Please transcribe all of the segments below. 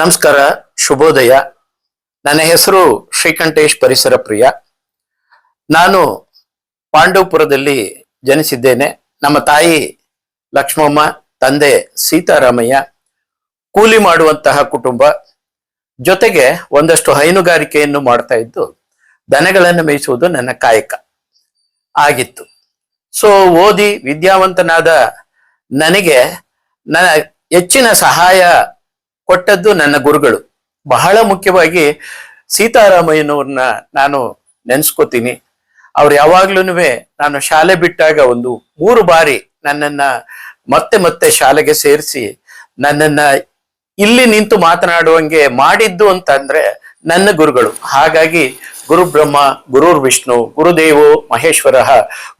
ನಮಸ್ಕಾರ, ಶುಭೋದಯ. ನನ್ನ ಹೆಸರು ಶ್ರೀಕಂಠೇಶ್ ಪರಿಸರ ಪ್ರಿಯ. ನಾನು ಪಾಂಡವಪುರದಲ್ಲಿ ಜನಿಸಿದ್ದೇನೆ. ನಮ್ಮ ತಾಯಿ ಲಕ್ಷ್ಮಮ್ಮ, ತಂದೆ ಸೀತಾರಾಮಯ್ಯ, ಕೂಲಿ ಮಾಡುವಂತಹ ಕುಟುಂಬ. ಜೊತೆಗೆ ಒಂದಷ್ಟು ಹೈನುಗಾರಿಕೆಯನ್ನು ಮಾಡ್ತಾ ಇದ್ದು, ದನಗಳನ್ನು ಮೇಯಿಸುವುದು ನನ್ನ ಕಾಯಕ ಆಗಿತ್ತು. ಸೊ ಓದಿ ವಿದ್ಯಾವಂತನಾದ ನನಗೆ ನನ್ನ ಹೆಚ್ಚಿನ ಸಹಾಯ ಕೊಟ್ಟದ್ದು ನನ್ನ ಗುರುಗಳು. ಬಹಳ ಮುಖ್ಯವಾಗಿ ಸೀತಾರಾಮಯ್ಯನವ್ರನ್ನ ನಾನು ನೆನ್ಸ್ಕೋತೀನಿ. ಅವ್ರು ಯಾವಾಗ್ಲೂ ನಾನು ಶಾಲೆ ಬಿಟ್ಟಾಗ ಒಂದು ಮೂರು ಬಾರಿ ನನ್ನನ್ನ ಮತ್ತೆ ಮತ್ತೆ ಶಾಲೆಗೆ ಸೇರಿಸಿ ನನ್ನನ್ನ ಇಲ್ಲಿ ನಿಂತು ಮಾತನಾಡುವಂಗೆ ಮಾಡಿದ್ದು ಅಂತಂದ್ರೆ ನನ್ನ ಗುರುಗಳು. ಹಾಗಾಗಿ ಗುರು ಬ್ರಹ್ಮ ಗುರುರ್ ವಿಷ್ಣು ಗುರುದೇವೋ ಮಹೇಶ್ವರ,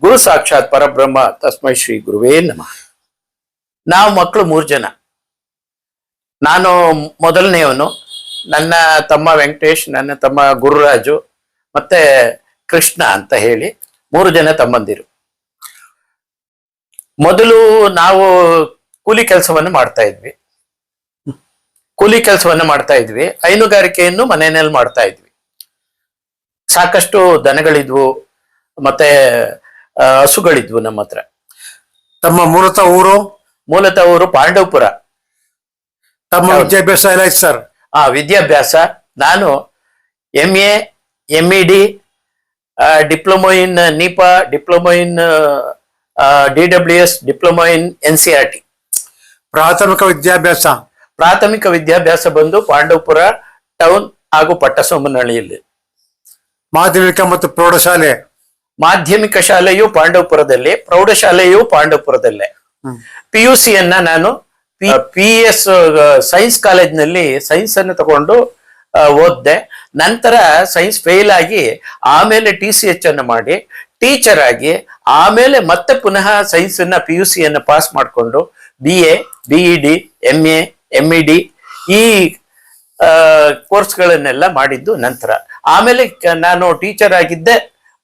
ಗುರು ಸಾಕ್ಷಾತ್ ಪರಬ್ರಹ್ಮ, ತಸ್ಮೈ ಶ್ರೀ ಗುರುವೇ ನಮಃ. ನಾವು ಮಕ್ಕಳು ಮೂರು ಜನ. ನಾನು ಮೊದಲನೆಯವನು. ನನ್ನ ತಮ್ಮ ವೆಂಕಟೇಶ್ ನನ್ನ ತಮ್ಮ ಗುರುರಾಜು ಮತ್ತೆ ಕೃಷ್ಣ ಅಂತ ಹೇಳಿ ಮೂರು ಜನ ತಮ್ಮಂದಿರು. ಮೊದಲು ನಾವು ಕೂಲಿ ಕೆಲಸವನ್ನು ಮಾಡ್ತಾ ಇದ್ವಿ. ಕೂಲಿ ಕೆಲಸವನ್ನು ಮಾಡ್ತಾ ಇದ್ವಿ. ಹೈನುಗಾರಿಕೆಯನ್ನು ಮನೆಯಲ್ಲಿ ಮಾಡ್ತಾ ಇದ್ವಿ. ಸಾಕಷ್ಟು ದನಗಳಿದ್ವು ಮತ್ತೆ ಹಸುಗಳಿದ್ವು ನಮ್ಮ ಹತ್ರ. ತಮ್ಮ ಮೂಲತಃ ಊರು? ಮೂಲತಃ ಊರು ಪಾಂಡವಪುರ. ತಮ್ಮ. ವಿದ್ಯಾಭ್ಯಾಸ ಎಲ್ಲ ಆಯ್ತು ಸರ್? ಆ ವಿದ್ಯಾಭ್ಯಾಸ. ನಾನು M A M E D diploma in NIEPA diploma in D W S diploma in N C R T. ಪ್ರಾಥಮಿಕ ವಿದ್ಯಾಭ್ಯಾಸ? ಪ್ರಾಥಮಿಕ ವಿದ್ಯಾಭ್ಯಾಸ ಬಂದು ಪಾಂಡವಪುರ ಟೌನ್ ಹಾಗೂ ಪಟ್ಟಸೋಮನಹಳ್ಳಿಯಲ್ಲಿ. ಮಾಧ್ಯಮಿಕ ಮತ್ತು ಪ್ರೌಢಶಾಲೆ? ಮಾಧ್ಯಮಿಕ ಶಾಲೆಯು ಪಾಂಡವಪುರದಲ್ಲಿ ಪ್ರೌಢಶಾಲೆಯು ಪಾಂಡವಪುರದಲ್ಲೇ. ಪಿಯುಸಿಯನ್ನ ಪಿ ಯು ಸಿಯನ್ನ ನಾನು ಪಿ ಎಸ್ ಸೈನ್ಸ್ ಕಾಲೇಜ್ನಲ್ಲಿ ಸೈನ್ಸ್ ಅನ್ನು ತಗೊಂಡು ಓದ್ದೆ. ನಂತರ ಸೈನ್ಸ್ ಫೇಲ್ ಆಗಿ ಆಮೇಲೆ ಟಿ ಸಿ ಎಚ್ ಅನ್ನು ಮಾಡಿ ಟೀಚರ್ ಆಗಿ ಆಮೇಲೆ ಮತ್ತೆ ಪುನಃ ಸೈನ್ಸ್ ಅನ್ನ ಪಿ ಯು ಸಿ ಅನ್ನು ಪಾಸ್ ಮಾಡಿಕೊಂಡು B A B E D M A M E D ಈ ಕೋರ್ಸ್ಗಳನ್ನೆಲ್ಲ ಮಾಡಿದ್ದು ನಂತರ. ಆಮೇಲೆ ನಾನು ಟೀಚರ್ ಆಗಿದ್ದೆ,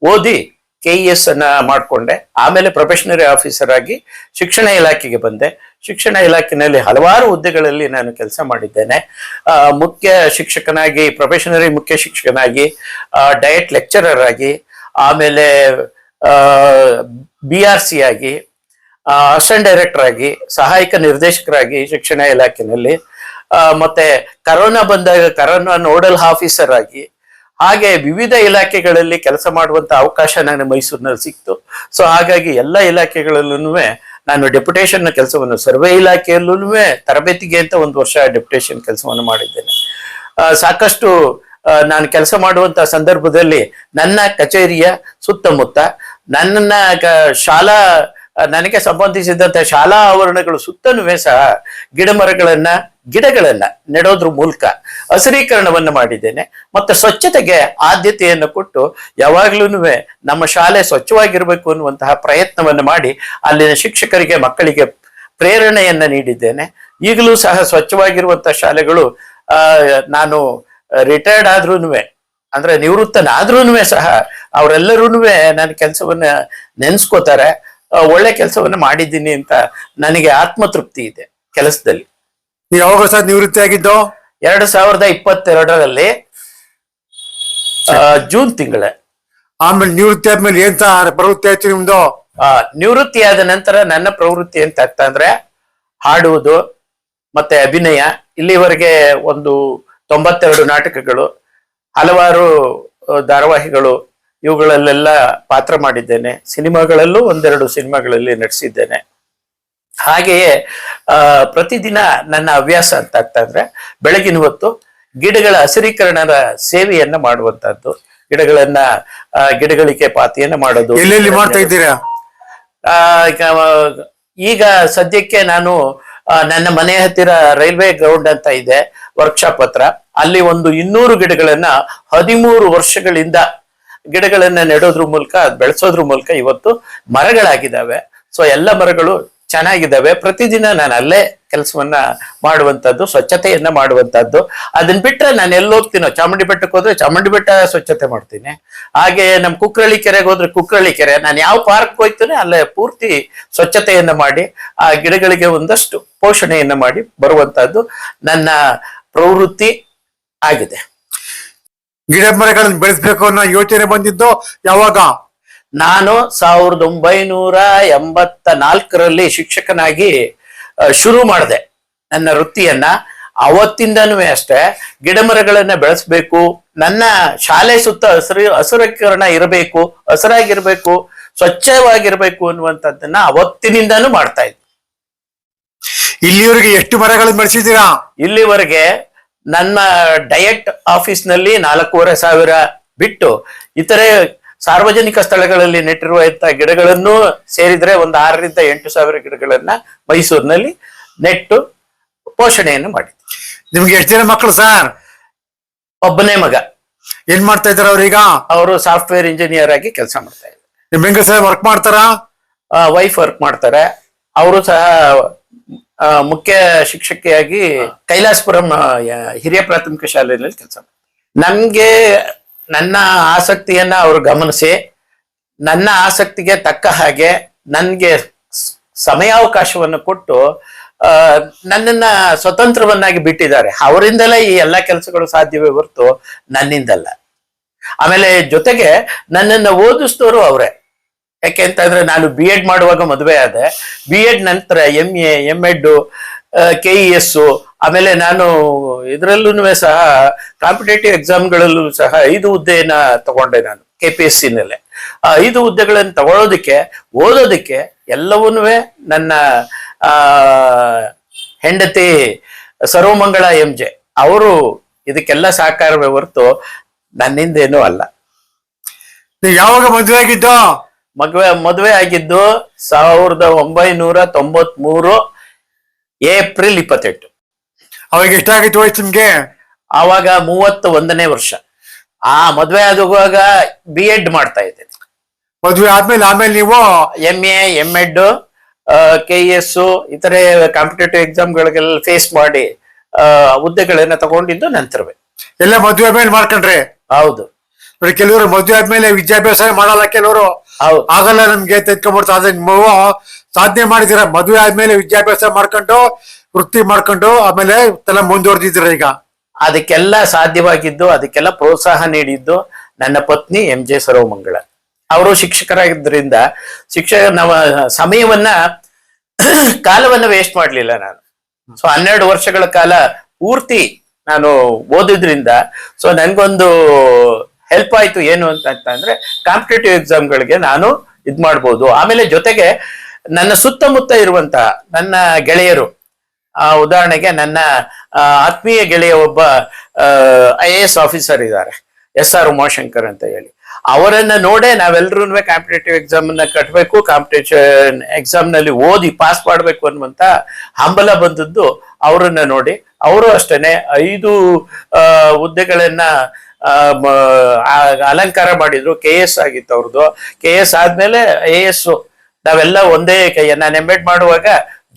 ಓದಿ ಕೆ ಇ ಎಸ್ ಅನ್ನ ಮಾಡಿಕೊಂಡೆ. ಆಮೇಲೆ ಪ್ರೊಫೆಷನರಿ ಆಫೀಸರ್ ಆಗಿ ಶಿಕ್ಷಣ ಇಲಾಖೆಗೆ ಬಂದೆ. ಶಿಕ್ಷಣ ಇಲಾಖೆಯಲ್ಲಿ ಹಲವಾರು ಹುದ್ದೆಗಳಲ್ಲಿ ನಾನು ಕೆಲಸ ಮಾಡಿದ್ದೇನೆ. ಮುಖ್ಯ ಶಿಕ್ಷಕನಾಗಿ ಪ್ರೊಫೆಷನರಿ ಮುಖ್ಯ ಶಿಕ್ಷಕನಾಗಿ ಡಯಟ್ ಲೆಕ್ಚರರ್ ಆಗಿ, ಆಮೇಲೆ ಬಿ ಆರ್ ಸಿ ಆಗಿ ಅಸಿಸ್ಟೆಂಟ್ ಡೈರೆಕ್ಟರ್ ಆಗಿ, ಸಹಾಯಕ ನಿರ್ದೇಶಕರಾಗಿ ಶಿಕ್ಷಣ ಇಲಾಖೆಯಲ್ಲಿ ಮತ್ತೆ ಕರೋನಾ ಬಂದಾಗ ಕರೋನಾ ನೋಡಲ್ ಆಫೀಸರ್ ಆಗಿ ಹಾಗೆ ವಿವಿಧ ಇಲಾಖೆಗಳಲ್ಲಿ ಕೆಲಸ ಮಾಡುವಂತ ಅವಕಾಶ ನನಗೆ ಮೈಸೂರಿನಲ್ಲಿ ಸಿಕ್ತು. ಸೊ ಹಾಗಾಗಿ ಎಲ್ಲ ಇಲಾಖೆಗಳಲ್ಲೂ ನಾನು ಡೆಪ್ಯುಟೇಷನ್ ಕೆಲಸವನ್ನು, ಸರ್ವೆ ಇಲಾಖೆಯಲ್ಲೂ ತರಬೇತಿಗೆ ಅಂತ ಒಂದು ವರ್ಷ ಡೆಪ್ಯುಟೇಷನ್ ಕೆಲಸವನ್ನು ಮಾಡಿದ್ದೇನೆ. ಸಾಕಷ್ಟು ನಾನು ಕೆಲಸ ಮಾಡುವಂತ ಸಂದರ್ಭದಲ್ಲಿ ನನ್ನ ಕಚೇರಿಯ ಸುತ್ತಮುತ್ತ ನನ್ನ ಶಾಲಾ ನನಗೆ ಸಂಬಂಧಿಸಿದಂತ ಶಾಲಾ ಆವರಣಗಳು ಸುತ್ತಲೂ ಸಹ ಗಿಡ ಮರಗಳನ್ನ ಗಿಡಗಳನ್ನ ನೆಡೋದ್ರ ಮೂಲಕ ಹಸಿರೀಕರಣವನ್ನು ಮಾಡಿದ್ದೇನೆ. ಮತ್ತೆ ಸ್ವಚ್ಛತೆಗೆ ಆದ್ಯತೆಯನ್ನು ಕೊಟ್ಟು ಯಾವಾಗ್ಲೂ ನಮ್ಮ ಶಾಲೆ ಸ್ವಚ್ಛವಾಗಿರ್ಬೇಕು ಅನ್ನುವಂತಹ ಪ್ರಯತ್ನವನ್ನು ಮಾಡಿ ಅಲ್ಲಿನ ಶಿಕ್ಷಕರಿಗೆ, ಮಕ್ಕಳಿಗೆ ಪ್ರೇರಣೆಯನ್ನ ನೀಡಿದ್ದೇನೆ. ಈಗಲೂ ಸಹ ಸ್ವಚ್ಛವಾಗಿರುವಂತಹ ಶಾಲೆಗಳು ನಾನು ರಿಟೈರ್ಡ್ ಆದ್ರೂ ಅಂದ್ರೆ ನಿವೃತ್ತನಾದ್ರೂ ಸಹ ಅವರೆಲ್ಲರೂ ನನ್ನ ಕೆಲಸವನ್ನ ನೆನ್ಸ್ಕೋತಾರೆ. ಒಳ್ಳೆ ಕೆಲಸವನ್ನ ಮಾಡಿದ್ದೀನಿ ಅಂತ ನನಗೆ ಆತ್ಮತೃಪ್ತಿ ಇದೆ ಕೆಲಸದಲ್ಲಿ. ನೀವು ಯಾವಾಗ ಸರ್ ನಿವೃತ್ತಿ ಆಗಿದ್ದು ಎರಡು ಸಾವಿರದ ಇಪ್ಪತ್ತೆರಡರಲ್ಲಿ ಜೂನ್ ತಿಂಗಳ. ಆಮೇಲೆ ನಿವೃತ್ತಿ ಆದ್ಮೇಲೆ ಏನ್ ಪ್ರವೃತ್ತಿ ಆಯ್ತು ನಿಮ್ದು? ನಿವೃತ್ತಿ ಆದ ನಂತರ ನನ್ನ ಪ್ರವೃತ್ತಿ ಅಂತ ಆಗ್ತಾ ಅಂದ್ರೆ ಹಾಡುವುದು ಮತ್ತೆ ಅಭಿನಯ ಇಲ್ಲಿವರೆಗೆ ಒಂದು ತೊಂಬತ್ತೆರಡು ನಾಟಕಗಳು ಹಲವಾರು ಧಾರಾವಾಹಿಗಳು ಇವುಗಳಲ್ಲೆಲ್ಲ ಪಾತ್ರ ಮಾಡಿದ್ದೇನೆ. ಸಿನಿಮಾಗಳಲ್ಲೂ ಒಂದೆರಡು ಸಿನಿಮಾಗಳಲ್ಲಿ ನಟಿಸಿದ್ದೇನೆ. ಹಾಗೆಯೇ ಆ, ಪ್ರತಿದಿನ ನನ್ನ ಹವ್ಯಾಸ ಅಂತ ಆಗ್ತಂದ್ರೆ ಬೆಳಗಿನ ಹೊತ್ತು ಗಿಡಗಳ ಹಸಿರೀಕರಣದ ಸೇವೆಯನ್ನ ಮಾಡುವಂತದ್ದು ಗಿಡಗಳನ್ನ ಗಿಡಗಳಿಗೆ ಪಾತಿಯನ್ನ ಮಾಡೋದು. ಎಲ್ಲೆಲ್ಲಿ ಮಾಡ್ತಾ ಇದ್ದೀರಾ? ಈಗ ಸದ್ಯಕ್ಕೆ ನಾನು ನನ್ನ ಮನೆ ಹತ್ತಿರ ರೈಲ್ವೆ ಗ್ರೌಂಡ್ ಅಂತ ಇದೆ ವರ್ಕ್ಶಾಪ್ ಹತ್ರ. ಅಲ್ಲಿ ಒಂದು ಇನ್ನೂರು ಗಿಡಗಳನ್ನ ಹದಿಮೂರು ವರ್ಷಗಳಿಂದ ಗಿಡಗಳನ್ನ ನೆಡೋದ್ರ ಮೂಲಕ ಬೆಳೆಸೋದ್ರ ಮೂಲಕ ಇವತ್ತು ಮರಗಳಾಗಿದ್ದಾವೆ. ಸೊ ಎಲ್ಲ ಮರಗಳು ಚೆನ್ನಾಗಿದ್ದಾವೆ. ಪ್ರತಿದಿನ ನಾನು ಅಲ್ಲೇ ಕೆಲಸವನ್ನ ಮಾಡುವಂತದ್ದು, ಸ್ವಚ್ಛತೆಯನ್ನ ಮಾಡುವಂತದ್ದು. ಅದನ್ನ ಬಿಟ್ಟರೆ ನಾನು ಎಲ್ಲಿ ಹೋಗ್ತೀನೋ ಚಾಮುಂಡಿ ಬೆಟ್ಟಕ್ಕೆ ಹೋದ್ರೆ ಚಾಮುಂಡಿ ಬೆಟ್ಟ ಸ್ವಚ್ಛತೆ ಮಾಡ್ತೀನಿ. ಹಾಗೆ ನಮ್ಮ ಕುಕ್ಕರಳ್ಳಿ ಕೆರೆಗೆ ಹೋದ್ರೆ ಕುಕ್ಕರಳ್ಳಿ ಕೆರೆ. ನಾನು ಯಾವ ಪಾರ್ಕ್ ಹೋಗ್ತೀನಿ ಅಲ್ಲೇ ಪೂರ್ತಿ ಸ್ವಚ್ಛತೆಯನ್ನ ಮಾಡಿ, ಆ ಗಿಡಗಳಿಗೆ ಒಂದಷ್ಟು ಪೋಷಣೆಯನ್ನ ಮಾಡಿ ಬರುವಂತಹದ್ದು ನನ್ನ ಪ್ರವೃತ್ತಿ ಆಗಿದೆ. ಗಿಡ ಮರಗಳನ್ನು ಬೆಳೆಸಬೇಕು ಅನ್ನೋ ಯೋಚನೆ ಬಂದಿದ್ದು ಯಾವಾಗ? ನಾನು ಸಾವಿರದ ಒಂಬೈನೂರ ಎಂಬತ್ತ ನಾಲ್ಕರಲ್ಲಿ ಶಿಕ್ಷಕನಾಗಿ ಶುರು ಮಾಡಿದೆ ನನ್ನ ವೃತ್ತಿಯನ್ನ. ಅವತ್ತಿಂದನೂ ಅಷ್ಟೇ ಗಿಡ ಮರಗಳನ್ನ ಬೆಳೆಸ್ಬೇಕು ನನ್ನ ಶಾಲೆ ಸುತ್ತ ಹಸಿರು ಹಸಿರೀಕರಣ ಇರಬೇಕು ಹಸಿರಾಗಿರ್ಬೇಕು ಸ್ವಚ್ಛವಾಗಿರ್ಬೇಕು ಅನ್ನುವಂಥದ್ದನ್ನ ಅವತ್ತಿನಿಂದಾನು ಮಾಡ್ತಾ ಇದ್ದೆ. ಇಲ್ಲಿವರೆಗೆ ಎಷ್ಟು ಮರಗಳನ್ನು ಬೆಳೆಸಿದ್ದೀರಾ? ಇಲ್ಲಿವರೆಗೆ ನನ್ನ ಡಯಟ್ ಆಫೀಸ್ನಲ್ಲಿ ನಾಲ್ಕೂವರೆ ಸಾವಿರ ಬಿಟ್ಟು ಇತರೆ ಸಾರ್ವಜನಿಕ ಸ್ಥಳಗಳಲ್ಲಿ ನೆಟ್ಟಿರುವಂತಹ ಗಿಡಗಳನ್ನು ಸೇರಿದ್ರೆ ಒಂದು ಆರರಿಂದ ಎಂಟು ಸಾವಿರ ಗಿಡಗಳನ್ನ ಮೈಸೂರಿನಲ್ಲಿ ನೆಟ್ಟು ಪೋಷಣೆಯನ್ನು ಮಾಡಿ ನಿಮ್ಗೆ ಎಷ್ಟು ಜನ ಮಕ್ಕಳು ಸರ್? ಒಬ್ಬನೇ ಮಗ. ಏನ್ ಮಾಡ್ತಾ ಇದಾರೆ ಅವ್ರೀಗ? ಅವರು ಸಾಫ್ಟ್ವೇರ್ ಇಂಜಿನಿಯರ್ ಆಗಿ ಕೆಲಸ ಮಾಡ್ತಾ ಇದ್ದಾರೆ. ನಿಮ್ ಹೆಂಗ ಸರ್ ವರ್ಕ್ ಮಾಡ್ತಾರಾ ವೈಫ್ ವರ್ಕ್ ಮಾಡ್ತಾರೆ. ಅವರು ಸಹ ಮುಖ್ಯ ಶಿಕ್ಷಕಿಯಾಗಿ ಕೈಲಾಸಪುರಂ ಹಿರಿಯ ಪ್ರಾಥಮಿಕ ಶಾಲೆಯಲ್ಲಿ ಕೆಲಸ ನನ್ಗೆ ನನ್ನ ಆಸಕ್ತಿಯನ್ನ ಅವರು ಗಮನಿಸಿ ನನ್ನ ಆಸಕ್ತಿಗೆ ತಕ್ಕ ಹಾಗೆ ನನ್ಗೆ ಸಮಯಾವಕಾಶವನ್ನು ಕೊಟ್ಟು ಆ, ನನ್ನನ್ನ ಸ್ವತಂತ್ರವನ್ನಾಗಿ ಬಿಟ್ಟಿದ್ದಾರೆ. ಅವರಿಂದಲೇ ಈ ಎಲ್ಲಾ ಕೆಲಸಗಳು ಸಾಧ್ಯವೇ ಹೊರತು ನನ್ನಿಂದಲ್ಲ. ಆಮೇಲೆ ಜೊತೆಗೆ ನನ್ನನ್ನ ಓದಿಸಿದವರು ಅವರೇ. ಯಾಕೆ ಅಂತಂದ್ರೆ ನಾನು ಬಿ ಎಡ್ ಮಾಡುವಾಗ ಮದುವೆ ಆದೆ. ಬಿ ಎಡ್ ನಂತರ M A M Ed K E S ಆಮೇಲೆ ನಾನು ಇದರಲ್ಲೂ ಸಹ ಕಾಂಪಿಟೇಟಿವ್ ಎಕ್ಸಾಮ್ಗಳಲ್ಲೂ ಸಹ ಐದು ಹುದ್ದೆಯನ್ನ ತಗೊಂಡೆ ನಾನು ಕೆ ಪಿ ಎಸ್ ಸಿನಲ್ಲೇ ಆ ಐದು ಹುದ್ದೆಗಳನ್ನು ತಗೊಳ್ಳೋದಕ್ಕೆ ಓದೋದಕ್ಕೆ ಎಲ್ಲವನ್ನೂ ನನ್ನ, ಆ, ಹೆಂಡತಿ ಸರ್ವಮಂಗಳ ಎಂ ಜೆ, ಅವರು ಇದಕ್ಕೆಲ್ಲ ಸಹಕಾರವೇ ಹೊರತು ನನ್ನಿಂದೇನೂ ಅಲ್ಲ. ಯಾವಾಗ ಮದುವೆ ಆಗಿದ್ದು? ಮದುವೆ ಮದುವೆ ಆಗಿದ್ದು ಸಾವಿರದ ಒಂಬೈನೂರ ತೊಂಬತ್ ಮೂರು ಏಪ್ರಿಲ್ ಇಪ್ಪತ್ತೆಂಟು. ಅವಾಗ ಎಷ್ಟಾಗಿತ್ತು ವಯಸ್ಸು ನಿಮ್ಗೆ? ಆವಾಗ ಮೂವತ್ತ ಒಂದನೇ ವರ್ಷ. ಆ ಮದುವೆ ಆದಾಗ ಬಿ ಎಡ್ ಮಾಡ್ತಾ ಇದ್ದೆ ಮದುವೆ ಆದ್ಮೇಲೆ ಆಮೇಲೆ ನೀವು? M A M Ed K S ಇತರೆ ಕಾಂಪಿಟೇಟಿವ್ ಎಕ್ಸಾಮ್ಗಳಿಗೆಲ್ಲ ಫೇಸ್ ಮಾಡಿ ಹುದ್ದೆಗಳನ್ನ ತಗೊಂಡಿದ್ದು ನಂತರವೇ. ಎಲ್ಲ ಮದುವೆ ಆದ್ಮೇಲೆ ಮಾಡ್ಕೊಂಡ್ರಿ? ಹೌದು. ಕೆಲವರು ಮದುವೆ ಆದ್ಮೇಲೆ ವಿದ್ಯಾಭ್ಯಾಸ ಮಾಡಲ್ಲ ಕೆಲವರು. ಆಗಲ್ಲ ನನ್ಗೆ ಎತ್ಕೊಂಡ್ಬಿಡ್ತಾ ಆದ್ರೆ ನೀವು ಸಾಧನೆ ಮಾಡಿದಿರ ಮದುವೆ ಆದ್ಮೇಲೆ ವಿದ್ಯಾಭ್ಯಾಸ ಮಾಡ್ಕೊಂಡು ವೃತ್ತಿ ಮಾಡ್ಕೊಂಡು ಆಮೇಲೆ ತಲೆ ಮುಂದುವರೆದಿದ್ದೀರ ಈಗ? ಅದಕ್ಕೆಲ್ಲ ಸಾಧ್ಯವಾಗಿದ್ದು ಅದಕ್ಕೆಲ್ಲ ಪ್ರೋತ್ಸಾಹ ನೀಡಿದ್ದು ನನ್ನ ಪತ್ನಿ ಎಂ ಜೆ ಸರ್ವಮಂಗಳ ಅವರು ಶಿಕ್ಷಕರಾಗಿದ್ದರಿಂದ ಶಿಕ್ಷಕ ನಮ್ಮ ಸಮಯವನ್ನ ಕಾಲವನ್ನ ವೇಸ್ಟ್ ಮಾಡಲಿಲ್ಲ ನಾನು. ಸೊ ಹನ್ನೆರಡು ವರ್ಷಗಳ ಕಾಲ ಪೂರ್ತಿ ನಾನು ಓದಿದ್ರಿಂದ ಸೊ ನನ್ಗೊಂದು ಹೆಲ್ಪ್ ಆಯ್ತು ಏನು ಅಂತ ಅಂದ್ರೆ ಕಾಂಪಿಟೇಟಿವ್ ಎಕ್ಸಾಮ್ಗಳಿಗೆ ನಾನು ಇದ್ ಮಾಡ್ಬೋದು. ಆಮೇಲೆ ಜೊತೆಗೆ ನನ್ನ ಸುತ್ತಮುತ್ತ ಇರುವಂತ ನನ್ನ ಗೆಳೆಯರು, ಆ, ಉದಾಹರಣೆಗೆ ನನ್ನ ಆತ್ಮೀಯ ಗೆಳೆಯ ಒಬ್ಬ ಐ ಎ ಎಸ್ ಆಫೀಸರ್ ಇದ್ದಾರೆ, ಎಸ್ ಆರ್ ಉಮಾಶಂಕರ್ ಅಂತ ಹೇಳಿ. ಅವರನ್ನ ನೋಡೇ ನಾವೆಲ್ಲರೂ ಕಾಂಪಿಟೇಟಿವ್ ಎಕ್ಸಾಮ್ನ ಕಟ್ಟಬೇಕು ಕಾಂಪಿಟೇಷನ್ ಎಕ್ಸಾಮ್ನಲ್ಲಿ ಓದಿ ಪಾಸ್ ಮಾಡಬೇಕು ಅನ್ನುವಂತ ಹಂಬಲ ಬಂದದ್ದು ಅವರನ್ನ ನೋಡಿ. ಅವರು ಅಷ್ಟೇನೆ ಐದು ಹುದ್ದೆಗಳನ್ನ ಅಲಂಕಾರ ಮಾಡಿದ್ರು. ಕೆ ಎಸ್ ಆಗಿತ್ತು ಅವ್ರದ್ದು ಕೆ ಎಸ್ ಆದ್ಮೇಲೆ ಐ ಎಸ್ ನಾವೆಲ್ಲ ಒಂದೇ ಕೈ ನಾನು ಎಂಬೆಡ್ ಎಡ್ ಮಾಡುವಾಗ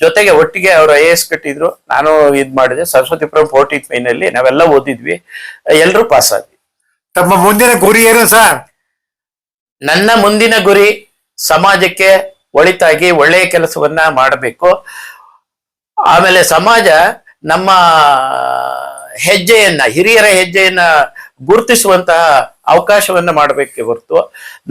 ಜೊತೆಗೆ ಒಟ್ಟಿಗೆ ಅವರು ಐ ಎಸ್ ಕಟ್ಟಿದ್ರು. ನಾನು ಇದ್ ಮಾಡಿದೆ. ಸರಸ್ವತಿಪುರಂ ಫೋರ್ಟೀತ್ ಮೈನಲ್ಲಿ ನಾವೆಲ್ಲ ಓದಿದ್ವಿ. ಎಲ್ಲರೂ ಪಾಸ್ ಆದ್ವಿ. ತಮ್ಮ ಮುಂದಿನ ಗುರಿ ಏನು ಸರ್? ನನ್ನ ಮುಂದಿನ ಗುರಿ ಸಮಾಜಕ್ಕೆ ಒಳಿತಾಗಿ ಒಳ್ಳೆಯ ಕೆಲಸವನ್ನ ಮಾಡಬೇಕು. ಆಮೇಲೆ ಸಮಾಜ ನಮ್ಮ ಹೆಜ್ಜೆಯನ್ನ ಹಿರಿಯರ ಹೆಜ್ಜೆಯನ್ನ ಗುರುತಿಸುವಂತಹ ಅವಕಾಶವನ್ನ ಮಾಡಬೇಕೆ ಹೊರತು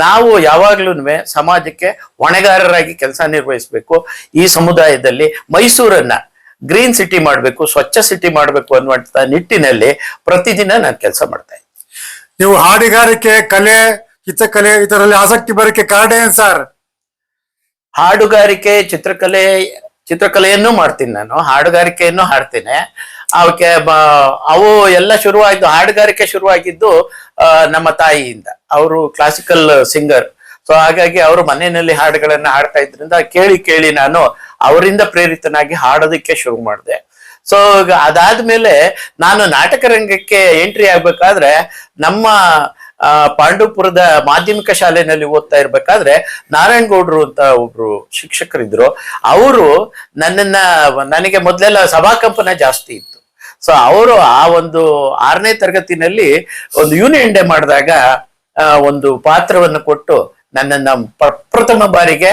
ನಾವು ಯಾವಾಗ್ಲೂ ಸಮಾಜಕ್ಕೆ ಹೊಣೆಗಾರರಾಗಿ ಕೆಲಸ ನಿರ್ವಹಿಸಬೇಕು. ಈ ಸಮುದಾಯದಲ್ಲಿ ಮೈಸೂರನ್ನ ಗ್ರೀನ್ ಸಿಟಿ ಮಾಡಬೇಕು ಸ್ವಚ್ಛ ಸಿಟಿ ಮಾಡಬೇಕು ಅನ್ನುವಂಥ ನಿಟ್ಟಿನಲ್ಲಿ ಪ್ರತಿದಿನ ನಾನು ಕೆಲಸ ಮಾಡ್ತಾ ಇದ್ದೀನಿ ನೀವು ಹಾಡುಗಾರಿಕೆ ಕಲೆ ಚಿತ್ರಕಲೆ ಇದರಲ್ಲಿ ಆಸಕ್ತಿ ಬರೋಕೆ ಕಾರಣ ಏನ್ ಸರ್? ಹಾಡುಗಾರಿಕೆ ಚಿತ್ರಕಲೆ ಚಿತ್ರಕಲೆಯನ್ನು ಮಾಡ್ತೀನಿ ನಾನು. ಹಾಡುಗಾರಿಕೆಯನ್ನು ಹಾಡ್ತೀನಿ. ಅವಕ್ಕೆ ಅವು ಎಲ್ಲ ಶುರುವಾಯ್ತು ಹಾಡುಗಾರಿಕೆ ಶುರುವಾಗಿದ್ದು ನಮ್ಮ ತಾಯಿಯಿಂದ. ಅವರು ಕ್ಲಾಸಿಕಲ್ ಸಿಂಗರ್ ಸೊ ಹಾಗಾಗಿ ಅವರು ಮನೆಯಲ್ಲಿ ಹಾಡುಗಳನ್ನ ಹಾಡ್ತಾ ಇದ್ರಿಂದ ಕೇಳಿ ಕೇಳಿ ನಾನು ಅವರಿಂದ ಪ್ರೇರಿತನಾಗಿ ಹಾಡೋದಕ್ಕೆ ಶುರು ಮಾಡಿದೆ. ಸೊ ಅದಾದ್ಮೇಲೆ ನಾನು ನಾಟಕ ರಂಗಕ್ಕೆ ಎಂಟ್ರಿ ಆಗ್ಬೇಕಾದ್ರೆ ನಮ್ಮ ಆ, ಪಾಂಡವಪುರದ ಮಾಧ್ಯಮಿಕ ಶಾಲೆಯಲ್ಲಿ ಓದ್ತಾ ಇರ್ಬೇಕಾದ್ರೆ ನಾರಾಯಣ್ ಗೌಡ್ರು ಅಂತ ಒಬ್ರು ಶಿಕ್ಷಕರಿದ್ರು. ಅವರು ನನ್ನನ್ನ ನನಗೆ ಮೊದಲೆಲ್ಲ ಸಭಾಕಂಪನ ಜಾಸ್ತಿ ಇತ್ತು. ಸೊ ಅವರು ಆ ಒಂದು ಆರನೇ ತರಗತಿನಲ್ಲಿ ಒಂದು ಯೂನಿಯನ್ ಡೇ ಮಾಡಿದಾಗ ಆ, ಒಂದು ಪಾತ್ರವನ್ನು ಕೊಟ್ಟು ನನ್ನನ್ನ ಪ್ರ- ಪ್ರಥಮ ಬಾರಿಗೆ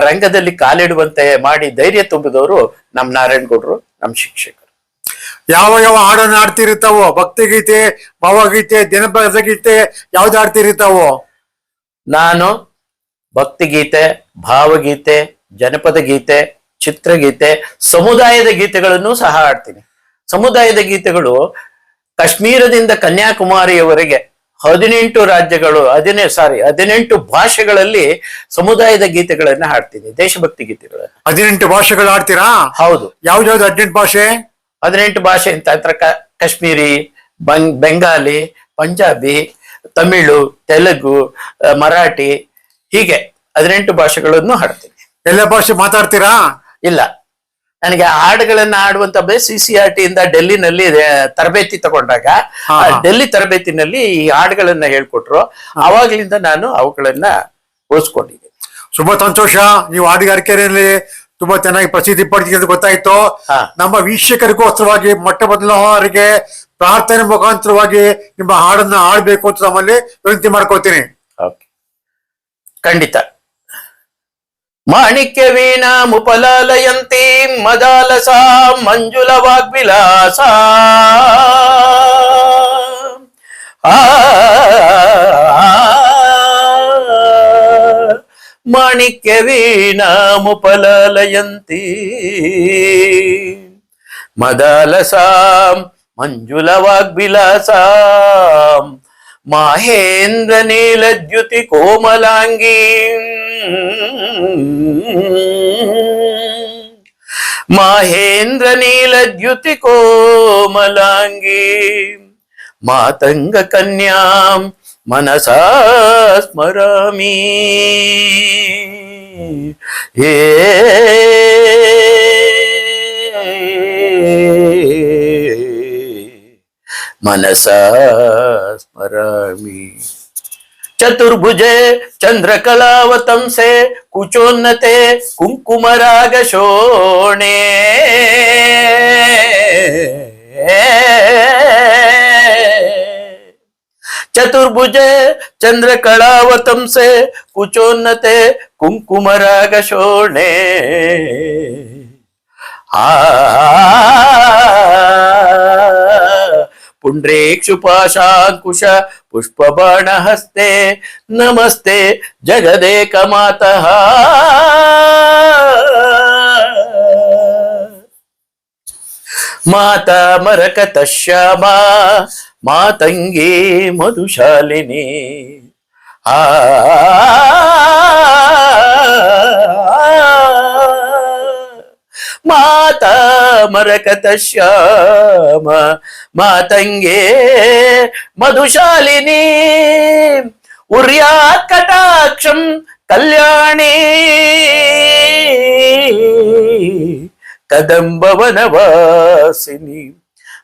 ರಂಗದಲ್ಲಿ ಕಾಲಿಡುವಂತೆ ಮಾಡಿ ಧೈರ್ಯ ತುಂಬಿದವರು ನಮ್ಮ ನಾರಾಯಣ್ ಗೌಡರು ನಮ್ಮ ಶಿಕ್ಷಕರು. ಯಾವ ಯಾವ ಹಾಡನ್ನು ಆಡ್ತಿರ್ತಾವೋ ಭಕ್ತಿಗೀತೆ ಭಾವಗೀತೆ ದಿನಪದ ಗೀತೆ ಯಾವ್ದು ಆಡ್ತಿರ್ತಾವೋ ನಾನು ಭಕ್ತಿಗೀತೆ ಭಾವಗೀತೆ ಜನಪದ ಗೀತೆ ಚಿತ್ರಗೀತೆ ಸಮುದಾಯದ ಗೀತೆಗಳನ್ನು ಸಹ ಹಾಡ್ತೀನಿ. ಸಮುದಾಯದ ಗೀತೆಗಳು ಕಾಶ್ಮೀರದಿಂದ ಕನ್ಯಾಕುಮಾರಿಯವರೆಗೆ ಹದಿನೆಂಟು ರಾಜ್ಯಗಳು ಹದಿನೇ ಸಾರಿ ಹದಿನೆಂಟು ಭಾಷೆಗಳಲ್ಲಿ ಸಮುದಾಯದ ಗೀತೆಗಳನ್ನ ಹಾಡ್ತೀನಿ ದೇಶಭಕ್ತಿ ಗೀತೆಗಳು ಹದಿನೆಂಟು ಭಾಷೆಗಳು ಹಾಡ್ತೀರಾ? ಹೌದು. ಯಾವ್ದಾವ್ದು ಹದಿನೆಂಟು ಭಾಷೆ? ಹದಿನೆಂಟು ಭಾಷೆ ಅಂತ ಕಾಶ್ಮೀರಿ ಬಂಗ್ ಬೆಂಗಾಲಿ ಪಂಜಾಬಿ ತಮಿಳು ತೆಲುಗು ಮರಾಠಿ ಹೀಗೆ ಹದಿನೆಂಟು ಭಾಷೆಗಳನ್ನು ಹಾಡ್ತೀನಿ. ಎಲ್ಲ ಭಾಷೆ ಮಾತಾಡ್ತೀರಾ? ಇಲ್ಲ. ನನಗೆ ಹಾಡುಗಳನ್ನ ಆಡುವಂತ ಸಿ ಸಿ ಆರ್ ಟಿ ಇಂದ ಡೆಲ್ಲಿನಲ್ಲಿ ತರಬೇತಿ ತಗೊಂಡಾಗ. ಡೆಲ್ಲಿ ತರಬೇತಿನಲ್ಲಿ ಈ ಹಾಡುಗಳನ್ನ ಹೇಳ್ಕೊಟ್ರು. ಅವಾಗ್ಲಿಂದ ನಾನು ಅವುಗಳನ್ನ ಉಳಿಸ್ಕೊಂಡಿದ್ದೀನಿ ತುಂಬಾ ಸಂತೋಷ. ನೀವು ಹಾಡುಗಾರಿಕೆಯಲ್ಲಿ ತುಂಬಾ ಚೆನ್ನಾಗಿ ಪ್ರಸಿದ್ಧಿ ಪಡ್ತೀವಿ ಅಂತ ಗೊತ್ತಾಯ್ತು. ನಮ್ಮ ವೀಕ್ಷಕರಿಗೋಸ್ಕರವಾಗಿ ಮೊಟ್ಟ ಮೊದಲವರಿಗೆ ಪ್ರಾರ್ಥನೆ ಮುಖಾಂತರವಾಗಿ ನಿಮ್ಮ ಹಾಡನ್ನ ಆಡ್ಬೇಕು ಅಂತ ನಮ್ಮಲ್ಲಿ ವಿನಂತಿ ಮಾಡ್ಕೋತೀನಿ ಖಂಡಿತ. మాణిక్య వీణాము పలాలయంతి మదాలసా మంజుల వాగ్విలాస. మాణిక్య వీణాము పలాలయంతి మదాలసాం మంజుల వాగ్విలాసా. మహేంద్ర నీలద్యుతి కోమలాంగీ. మహేంద్ర నీలద్యుతి కోమలాంగీ. మాతంగ కన్యాం మనసా స్మరామి. ఏ मनसा स्मरामि चतुर्भुजे चन्द्रकलावतंसे कुचोन्नते कुङ्कुमरागशोणे चतुर्भुजे चन्द्रकलावतंसे कुचोन्नते कुङ्कुमरागशोणे ಆ पुण्ड्रेक्षुपाशाङ्कुश पुष्पबाणहस्ते नमस्ते जगदेकमातः माता मरकतः श्यामा मातङ्गी मधुशालिनी आ మాతా మరకత శ్యామ. మాతంగే మధుశాలిని ఉర్యా కటాక్షం కళ్యాణి. కదంబవనవాసిని.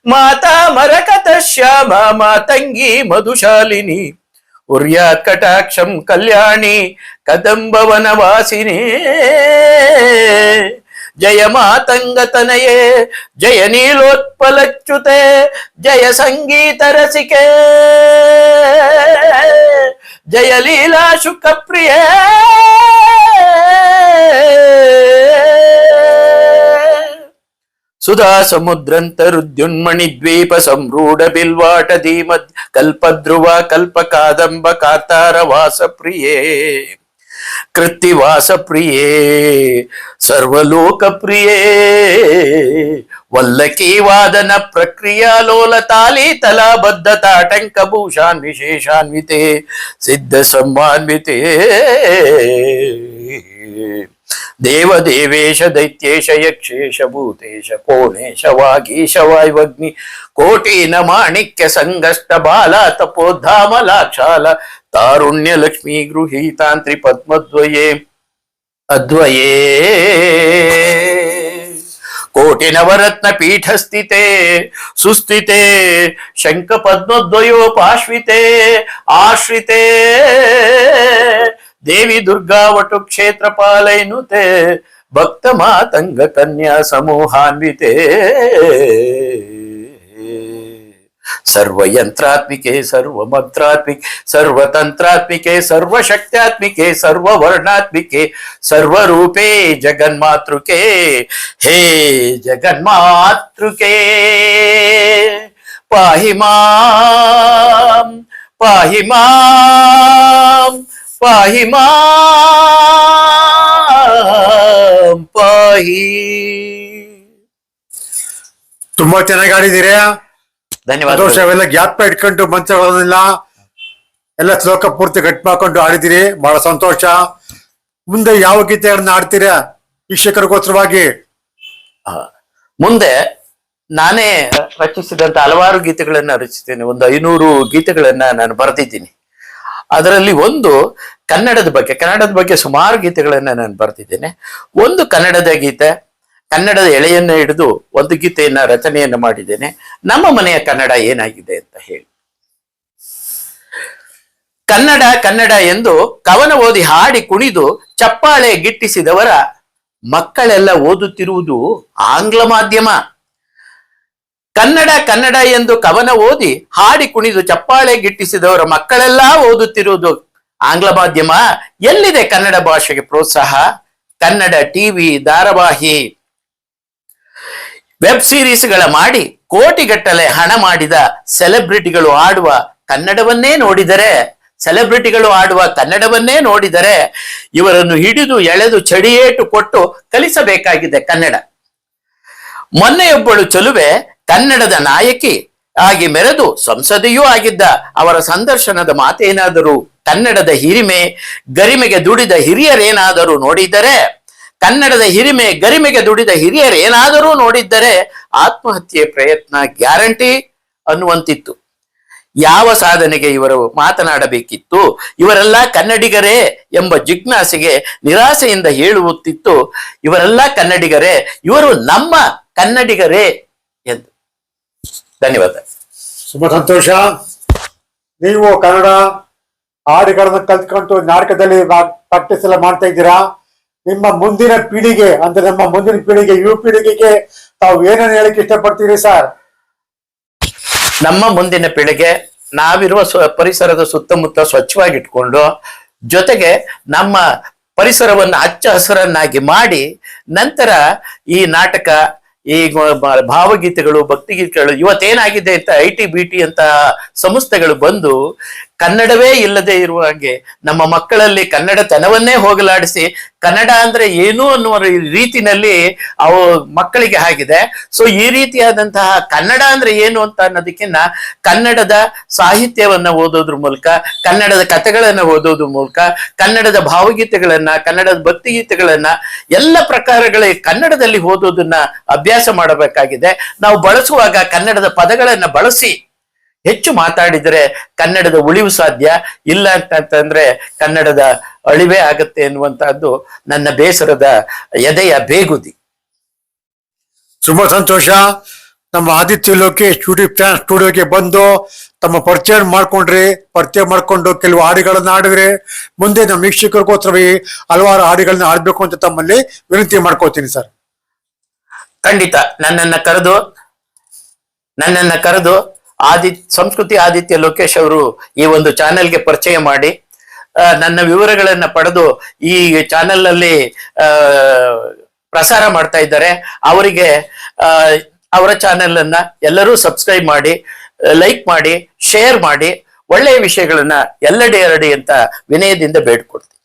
మాతా మరకత శ్యామ మాతంగి మధుశాలిని ఉర్యాత్ కటాక్షం కళ్యాణి. కదంబవనవాసిని. జయమాతంగతనయే జయ నీలోత్పలచ్యుతే జయ సంగీత రసికే. జయ లీలా శుకప్రియే. సుధా సముద్రంత రుద్యున్మణి ద్వీప సంరూఢ బిల్వాట ధీమ కల్పధ్రువ కల్ప కాదంబ కార్తార వాస ప్రియే కృత్తివాస ప్రియే సర్వలోక ప్రియే వల్లకీ వాదన ప్రక్రియాలోల తాళి తలాబద్ధతాటంకభూషాన్ విశేషాన్వితే సిద్ధ సంభాన్వితే देवदेवेश दैत्येश यक्षेश भूतेश कोणेश वागीश वायवग्नि कोटीन माणिक्य संगष्ट बाला तपोधाम लाक्षाल तारुण्य लक्ष्मी गृहीतांत्री पद्मद्वये अद्वये। कोटि नवरत्न पीठ स्थिते सुस्थिते शंख पद्मद्वयोपाश्विते आश्रिते దేవి దుర్గా వటు క్షేత్రపాలైనుతే భక్త మాతంగ కన్యా సమూహాన్వితే. సర్వయంత్రాత్మికే సర్వమగ్రాత్మిక్ సర్వతంత్రాత్మికే సర్వశక్త్యాత్మికే సర్వవర్ణాత్మికే సర్వరూపే జగన్మాతృకే హే జగన్మాతృకే. పాహి మాం పాహి మాం ಪಾಹಿ ಮಾಂ ಪಾಹಿ. ತುಂಬಾ ಚೆನ್ನಾಗಿ ಆಡಿದ್ದೀರಾ? ಧನ್ಯವಾದ ಎಲ್ಲ ಅವೆಲ್ಲ ಜ್ಞಾಪಕ ಇಟ್ಕೊಂಡು ಮಂತ್ರಗಳನ್ನೆಲ್ಲ ಎಲ್ಲ ಶ್ಲೋಕ ಪೂರ್ತಿ ಗಟ್ಟಿ ಮಾಡ್ಕೊಂಡು ಆಡಿದಿರಿ ಬಹಳ ಸಂತೋಷ. ಮುಂದೆ ಯಾವ ಗೀತೆಗಳನ್ನ ಆಡ್ತೀರಾ? ಶಿಕ್ಷಕರಿಗೋಸ್ಕರವಾಗಿ ಆ, ಮುಂದೆ ನಾನೇ ರಚಿಸಿದಂತ ಹಲವಾರು ಗೀತೆಗಳನ್ನ ರಚಿಸ್ತೇನೆ. ಒಂದು ಐನೂರು ಗೀತೆಗಳನ್ನ ನಾನು ಬರೆದಿದ್ದೀನಿ. ಅದರಲ್ಲಿ ಒಂದು ಕನ್ನಡದ ಬಗ್ಗೆ ಕನ್ನಡದ ಬಗ್ಗೆ ಸುಮಾರು ಗೀತೆಗಳನ್ನು ನಾನು ಬರ್ತಿದ್ದೇನೆ ಒಂದು ಕನ್ನಡದ ಗೀತೆ, ಕನ್ನಡದ ಎಳೆಯನ್ನ ಹಿಡಿದು ಒಂದು ಗೀತೆಯನ್ನ ರಚನೆಯನ್ನು ಮಾಡಿದ್ದೇನೆ. ನಮ್ಮ ಮನೆಯ ಕನ್ನಡ ಏನಾಗಿದೆ ಅಂತ ಹೇಳಿ. ಕನ್ನಡ ಕನ್ನಡ ಎಂದು ಕವನ ಓದಿ ಹಾಡಿ ಕುಣಿದು ಚಪ್ಪಾಳೆ ಗಿಟ್ಟಿಸಿದವರ ಮಕ್ಕಳೆಲ್ಲ ಓದುತ್ತಿರುವುದು ಆಂಗ್ಲ ಮಾಧ್ಯಮ. ಕನ್ನಡ ಕನ್ನಡ ಎಂದು ಕವನ ಓದಿ ಹಾಡಿ ಕುಣಿದು ಚಪ್ಪಾಳೆ ಗಿಟ್ಟಿಸಿದವರ ಮಕ್ಕಳೆಲ್ಲ ಓದುತ್ತಿರುವುದು ಆಂಗ್ಲ ಮಾಧ್ಯಮ ಎಲ್ಲಿದೆ ಕನ್ನಡ ಭಾಷೆಗೆ ಪ್ರೋತ್ಸಾಹ? ಕನ್ನಡ ಟಿವಿ ಧಾರಾವಾಹಿ ವೆಬ್ ಸೀರೀಸ್ಗಳ ಮಾಡಿ ಕೋಟಿಗಟ್ಟಲೆ ಹಣ ಮಾಡಿದ ಸೆಲೆಬ್ರಿಟಿಗಳು ಆಡುವ ಕನ್ನಡವನ್ನೇ ನೋಡಿದರೆ, ಸೆಲೆಬ್ರಿಟಿಗಳು ಆಡುವ ಕನ್ನಡವನ್ನೇ ನೋಡಿದರೆ ಇವರನ್ನು ಹಿಡಿದು ಎಳೆದು ಚಡಿಯೇಟು ಕೊಟ್ಟು ಕಲಿಸಬೇಕಾಗಿದೆ ಕನ್ನಡ. ಮೊನ್ನೆಯೊಬ್ಬಳು ಚಲುವೆ ಕನ್ನಡದ ನಾಯಕಿ ಆಗಿ ಮೆರೆದು ಸಂಸದೆಯೂ ಆಗಿದ್ದ ಅವರ ಸಂದರ್ಶನದ ಮಾತೇನಾದರೂ ಕನ್ನಡದ ಹಿರಿಮೆ ಗರಿಮೆಗೆ ದುಡಿದ ಹಿರಿಯರೇನಾದರೂ ನೋಡಿದ್ದರೆ, ಕನ್ನಡದ ಹಿರಿಮೆ ಗರಿಮೆಗೆ ದುಡಿದ ಹಿರಿಯರೇನಾದರೂ ನೋಡಿದ್ದರೆ ಆತ್ಮಹತ್ಯೆ ಪ್ರಯತ್ನ ಗ್ಯಾರಂಟಿ ಅನ್ನುವಂತಿತ್ತು. ಯಾವ ಸಾಧನೆಗೆ ಇವರು ಮಾತನಾಡಬೇಕಿತ್ತು? ಇವರೆಲ್ಲ ಕನ್ನಡಿಗರೇ ಎಂಬ ಜಿಜ್ಞಾಸೆಗೆ ನಿರಾಸೆಯಿಂದ ಹೇಳುತ್ತಿತ್ತು. ಇವರೆಲ್ಲ ಕನ್ನಡಿಗರೇ, ಇವರು ನಮ್ಮ ಕನ್ನಡಿಗರೇ ಧನ್ಯವಾದ. ತುಂಬಾ ಸಂತೋಷ. ನೀವು ಕನ್ನಡ ಹಾಡುಗಳನ್ನು ಕಲ್ತ್ಕೊಂಡು ನಾಟಕದಲ್ಲಿ ಪ್ರಾಕ್ಟೀಸ್ ಎಲ್ಲ ಮಾಡ್ತಾ ಇದ್ದೀರಾ? ನಿಮ್ಮ ಮುಂದಿನ ಪೀಳಿಗೆ ಅಂದ್ರೆ ನಮ್ಮ ಮುಂದಿನ ಪೀಳಿಗೆ ಯುವ ಪೀಳಿಗೆಗೆ ತಾವು ಏನನ್ನ ಹೇಳಕ್ಕೆ ಇಷ್ಟಪಡ್ತೀರಿ ಸರ್? ನಮ್ಮ ಮುಂದಿನ ಪೀಳಿಗೆ ನಾವಿರುವ ಪರಿಸರದ ಸುತ್ತಮುತ್ತ ಸ್ವಚ್ಛವಾಗಿಟ್ಕೊಂಡು ಜೊತೆಗೆ ನಮ್ಮ ಪರಿಸರವನ್ನು ಹಚ್ಚ ಹಸಿರನ್ನಾಗಿ ಮಾಡಿ ನಂತರ ಈ ನಾಟಕ ಈ ಭಾವಗೀತೆಗಳು ಭಕ್ತಿಗೀತೆಗಳು ಇವತ್ತೇನಾಗಿದೆ ಅಂತ ಐ ಟಿ ಬಿ ಟಿ ಅಂತ ಸಂಸ್ಥೆಗಳು ಬಂದು ಕನ್ನಡವೇ ಇಲ್ಲದೆ ಇರುವ ಹಾಗೆ ನಮ್ಮ ಮಕ್ಕಳಲ್ಲಿ ಕನ್ನಡತನವನ್ನೇ ಹೋಗಲಾಡಿಸಿ ಕನ್ನಡ ಅಂದ್ರೆ ಏನು ಅನ್ನುವ ರೀತಿನಲ್ಲಿ ಅವು ಮಕ್ಕಳಿಗೆ ಆಗಿದೆ. ಸೊ ಈ ರೀತಿಯಾದಂತಹ ಕನ್ನಡ ಅಂದ್ರೆ ಏನು ಅಂತ ಅನ್ನೋದಕ್ಕಿನ್ನ ಕನ್ನಡದ ಸಾಹಿತ್ಯವನ್ನ ಓದೋದ್ರ ಮೂಲಕ, ಕನ್ನಡದ ಕಥೆಗಳನ್ನ ಓದೋದ್ರ ಮೂಲಕ, ಕನ್ನಡದ ಭಾವಗೀತೆಗಳನ್ನ, ಕನ್ನಡದ ಭಕ್ತಿಗೀತೆಗಳನ್ನ ಎಲ್ಲ ಪ್ರಕಾರಗಳ ಕನ್ನಡದಲ್ಲಿ ಓದೋದನ್ನ ಅಭ್ಯಾಸ ಮಾಡಬೇಕಾಗಿದೆ. ನಾವು ಬಳಸುವಾಗ ಕನ್ನಡದ ಪದಗಳನ್ನ ಬಳಸಿ ಹೆಚ್ಚು ಮಾತಾಡಿದರೆ ಕನ್ನಡದ ಉಳಿವು ಸಾಧ್ಯ? ಇಲ್ಲ ಅಂತಂದ್ರೆ ಕನ್ನಡದ ಅಳಿವೆ ಆಗತ್ತೆ ಎನ್ನುವಂತಹದ್ದು ನನ್ನ ಬೇಸರದ ಎದೆಯ ಬೇಗುದಿ. ತುಂಬಾ ಸಂತೋಷ. ನಮ್ಮ ಆದಿತ್ಯ ಲೋಕೆ ಸ್ಟುಡಿಯೋ ಫ್ಯಾನ್ ಸ್ಟುಡಿಯೋಗೆ ಬಂದು ತಮ್ಮ ಪರಿಚಯ ಮಾಡ್ಕೊಂಡ್ರಿ. ಪರಿಚಯ ಮಾಡ್ಕೊಂಡು ಕೆಲವು ಹಾಡುಗಳನ್ನ ಆಡಿದ್ರೆ ಮುಂದೆ ನಮ್ಮ ವೀಕ್ಷಕರಿಗೋಸ್ಕರ ಈ ಹಲವಾರು ಹಾಡುಗಳನ್ನ ಆಡ್ಬೇಕು ಅಂತ ತಮ್ಮಲ್ಲಿ ವಿನಂತಿ ಮಾಡ್ಕೋತೀನಿ ಸರ್. ಖಂಡಿತ ನನ್ನನ್ನ ಕರೆದು ನನ್ನನ್ನ ಕರೆದು ಆದಿ ಸಂಸ್ಕೃತಿ ಆದಿತ್ಯ ಲೋಕೇಶ್ ಅವರು ಈ ಒಂದು ಚಾನೆಲ್ಗೆ ಪರಿಚಯ ಮಾಡಿ ನನ್ನ ವಿವರಗಳನ್ನ ಪಡೆದು ಈ ಚಾನೆಲ್ನಲ್ಲಿ ಆ, ಪ್ರಸಾರ ಮಾಡ್ತಾ ಇದ್ದಾರೆ. ಅವರಿಗೆ ಅವರ ಚಾನೆಲ್ ಅನ್ನ ಎಲ್ಲರೂ ಸಬ್ಸ್ಕ್ರೈಬ್ ಮಾಡಿ ಲೈಕ್ ಮಾಡಿ ಶೇರ್ ಮಾಡಿ ಒಳ್ಳೆಯ ವಿಷಯಗಳನ್ನ ಎಲ್ಲೆಡೆ ಎರಡಿ ಅಂತ ವಿನಯದಿಂದ ಬೇಡ್ಕೊಡ್ತೀನಿ